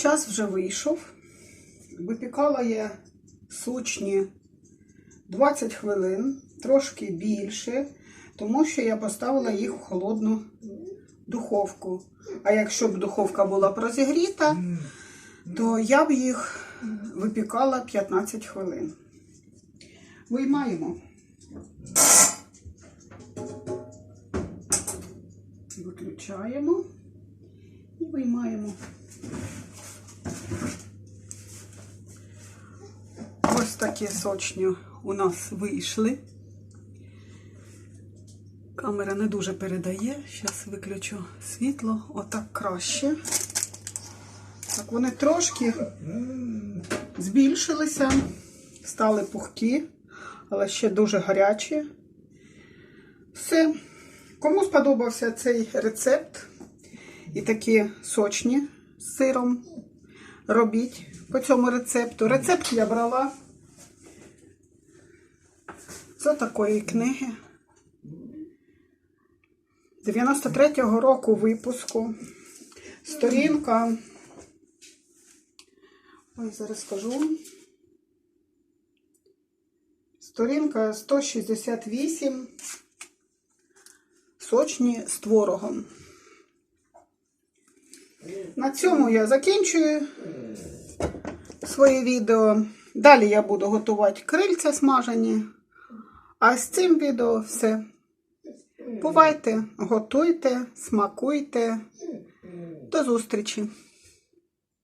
Час вже вийшов. Випікала я сучні 20 хвилин, трошки більше, тому що я поставила їх в холодну духовку. А якщо б духовка була б розігріта, то я б їх випікала 15 хвилин. Виймаємо. Виключаємо і виймаємо. Такі сочні у нас вийшли. Камера не дуже передає. Зараз виключу світло. Отак краще. Так, вони трошки збільшилися, стали пухкі, але ще дуже гарячі. Все. Кому сподобався цей рецепт і такі сочні з сиром, робіть по цьому рецепту. Рецепт я брала з такої книги. 93-го року випуску. Сторінка. Ой, зараз скажу. Сторінка 168. Сочні з творогом. На цьому я закінчую своє відео. Далі я буду готувати крильця смажені. А з цим відео все. Бувайте, готуйте, смакуйте. До зустрічі!